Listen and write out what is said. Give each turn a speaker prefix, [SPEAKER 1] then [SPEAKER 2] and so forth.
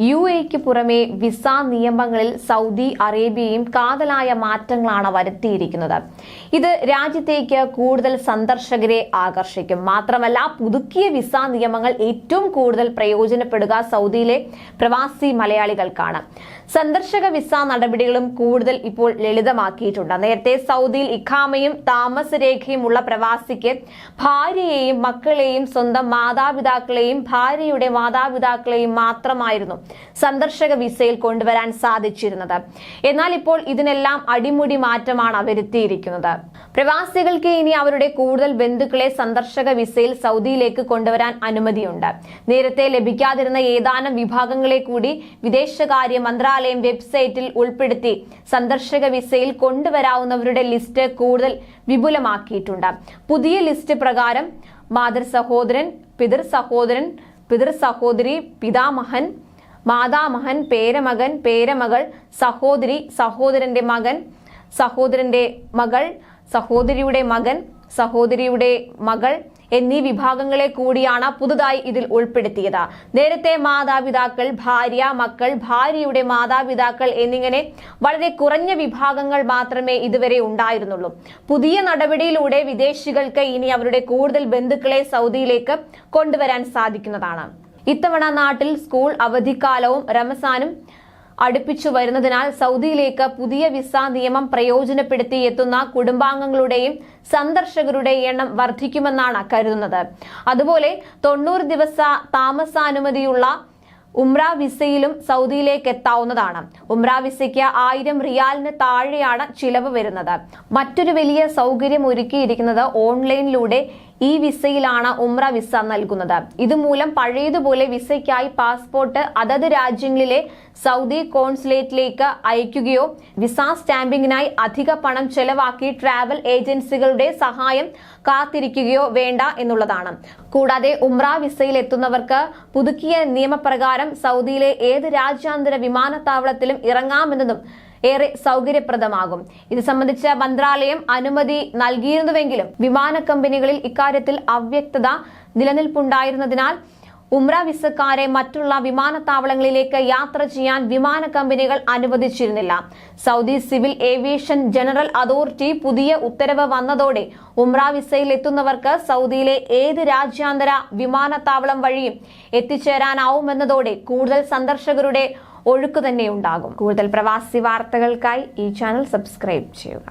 [SPEAKER 1] U എക്ക് പുറമെ visa നിയമങ്ങളിൽ സൗദി അറേബ്യയും കാതലായ മാറ്റങ്ങളാണ് വരുത്തിയിരിക്കുന്നത്. ഇത് രാജ്യത്തേക്ക് കൂടുതൽ സന്ദർശകരെ ആകർഷിക്കും. മാത്രമല്ല പുതുക്കിയ വിസ നിയമങ്ങൾ ഏറ്റവും കൂടുതൽ പ്രയോജനപ്പെടുക സൗദിയിലെ പ്രവാസി മലയാളികൾക്കാണ്. സന്ദർശക വിസ നടപടികളും കൂടുതൽ ഇപ്പോൾ ലളിതമാക്കിയിട്ടുണ്ട്. നേരത്തെ സൗദിയിൽ ഇഖാമയും താമസരേഖയും ഉള്ള പ്രവാസിക്ക് ഭാര്യയെയും മക്കളെയും സ്വന്തം മാതാപിതാക്കളെയും ഭാര്യയുടെ മാതാപിതാക്കളെയും മാത്രമായിരുന്നു സന്ദർശക വിസയിൽ കൊണ്ടുവരാൻ സാധിച്ചിരുന്നത്. എന്നാൽ ഇപ്പോൾ ഇതിനെല്ലാം അടിമുടി മാറ്റമാണ് വരുത്തിയിരിക്കുന്നത്. പ്രവാസികൾക്ക് ഇനി അവരുടെ കൂടുതൽ ബന്ധുക്കളെ സന്ദർശക വിസയിൽ സൗദിയിലേക്ക് കൊണ്ടുവരാൻ അനുമതിയുണ്ട്. നേരത്തെ ലഭിക്കാതിരുന്ന ഏതാനും വിഭാഗങ്ങളെ കൂടി വിദേശകാര്യ മന്ത്രാലയം വെബ്സൈറ്റിൽ ഉൾപ്പെടുത്തി സന്ദർശക വിസയിൽ കൊണ്ടുവരാവുന്നവരുടെ ലിസ്റ്റ് കൂടുതൽ വിപുലമാക്കിയിട്ടുണ്ട്. പുതിയ ലിസ്റ്റ് പ്രകാരം മാതൃ സഹോദരൻ പിതൃ സഹോദരൻ പിതൃ സഹോദരി പിതാമഹൻ മാതാമഹൻ പേരമകൻ പേരമകൾ സഹോദരി സഹോദരന്റെ മകൻ സഹോദരന്റെ മകൾ സഹോദരിയുടെ മകൻ സഹോദരിയുടെ മകൾ എന്നീ വിഭാഗങ്ങളെ കൂടിയാണ് പുതുതായി ഇതിൽ ഉൾപ്പെടുത്തിയത്. നേരത്തെ മാതാപിതാക്കൾ ഭാര്യ മക്കൾ ഭാര്യയുടെ മാതാപിതാക്കൾ എന്നിങ്ങനെ വളരെ കുറഞ്ഞ വിഭാഗങ്ങൾ മാത്രമേ ഇതുവരെ ഉണ്ടായിരുന്നുള്ളൂ. പുതിയ നടപടിയിലൂടെ വിദേശികൾക്ക് ഇനി അവരുടെ കൂടുതൽ ബന്ധുക്കളെ സൗദിയിലേക്ക് കൊണ്ടുവരാൻ സാധിക്കുന്നതാണ്. ഇത്തവണ നാട്ടിൽ സ്കൂൾ അവധിക്കാലവും റമസാനും അടുപ്പിച്ചു വരുന്നതിനാൽ സൗദിയിലേക്ക് പുതിയ വിസ നിയമം പ്രയോജനപ്പെടുത്തി എത്തുന്ന കുടുംബാംഗങ്ങളുടെയും സന്ദർശകരുടെയും എണ്ണം വർദ്ധിക്കുമെന്നാണ് കരുതുന്നത്. അതുപോലെ തൊണ്ണൂറ് ദിവസ താമസാനുമതിയുള്ള ഉംറ വിസയിലും സൗദിയിലേക്ക് എത്താവുന്നതാണ്. ഉംറ വിസയ്ക്ക് ആയിരം റിയാലിന് താഴെയാണ് ചിലവ് വരുന്നത്. മറ്റൊരു വലിയ സൗകര്യം ഒരുക്കിയിരിക്കുന്നത് ഓൺലൈനിലൂടെ ഈ വിസയിലാണ് ഉംറ വിസ നൽകുന്നത്. ഇതുമൂലം പഴയതുപോലെ വിസയ്ക്കായി പാസ്പോർട്ട് അതത് രാജ്യങ്ങളിലെ സൗദി കോൺസുലേറ്റിലേക്ക് അയക്കുകയോ വിസ സ്റ്റാമ്പിങ്ങിനായി അധിക പണം ചെലവാക്കി ട്രാവൽ ഏജൻസികളുടെ സഹായം കാത്തിരിക്കുകയോ വേണ്ട എന്നുള്ളതാണ്. കൂടാതെ ഉംറ വിസയിൽ എത്തുന്നവർക്ക് പുതുക്കിയ നിയമപ്രകാരം സൗദിയിലെ ഏത് രാജ്യാന്തര വിമാനത്താവളത്തിലും ഇറങ്ങാമെന്നതും ഏറെ സൗകര്യപ്രദമാകും. ഇത് സംബന്ധിച്ച മന്ത്രാലയം അനുമതി നൽകിയിരുന്നുവെങ്കിലും വിമാന കമ്പനികളിൽ ഇക്കാര്യത്തിൽ അവ്യക്തത നിലനിൽപ്പുണ്ടായിരുന്നതിനാൽ ഉംറ വിസക്കാരെ മറ്റുള്ള വിമാനത്താവളങ്ങളിലേക്ക് യാത്ര ചെയ്യാൻ വിമാന കമ്പനികൾ അനുവദിച്ചിരുന്നില്ല. Saudi civil aviation general authority പുതിയ ഉത്തരവ് വന്നതോടെ ഉംറ വിസയിൽ എത്തുന്നവർക്ക് സൗദിയിലെ ഏത് രാജ്യാന്തര വിമാനത്താവളം വഴിയും എത്തിച്ചേരാനാവുമെന്നതോടെ കൂടുതൽ സന്ദർശകരുടെ ഒഴുക്ക് തന്നെ ഉണ്ടാകും. കൂടുതൽ പ്രവാസി വാർത്തകൾക്കായി ഈ ചാനൽ സബ്സ്ക്രൈബ് ചെയ്യുക.